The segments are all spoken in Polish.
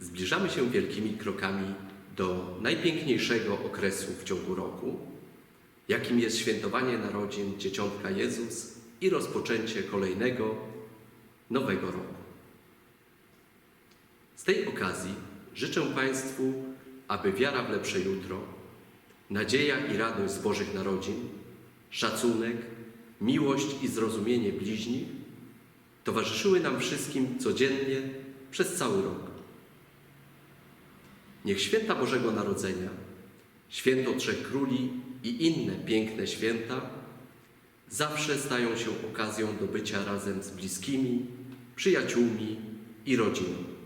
Zbliżamy się wielkimi krokami do najpiękniejszego okresu w ciągu roku, jakim jest świętowanie narodzin Dzieciątka Jezus i rozpoczęcie kolejnego nowego roku. Z tej okazji życzę Państwu, aby wiara w lepsze jutro, nadzieja i radość z Bożych Narodzin, szacunek, miłość i zrozumienie bliźnich towarzyszyły nam wszystkim codziennie przez cały rok. Niech święta Bożego Narodzenia, święto Trzech Króli i inne piękne święta zawsze stają się okazją do bycia razem z bliskimi, przyjaciółmi i rodziną.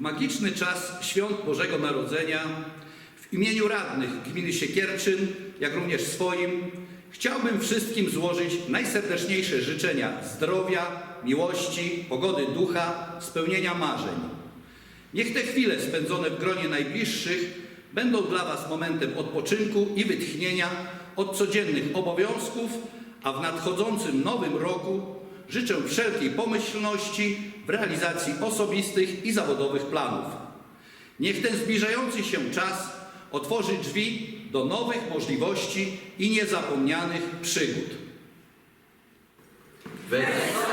W magiczny czas świąt Bożego Narodzenia w imieniu radnych gminy Siekierczyn, jak również swoim, chciałbym wszystkim złożyć najserdeczniejsze życzenia zdrowia, miłości, pogody ducha, spełnienia marzeń. Niech te chwile spędzone w gronie najbliższych będą dla Was momentem odpoczynku i wytchnienia od codziennych obowiązków, a w nadchodzącym nowym roku życzę wszelkiej pomyślności w realizacji osobistych i zawodowych planów. Niech ten zbliżający się czas otworzy drzwi do nowych możliwości i niezapomnianych przygód. Wesołych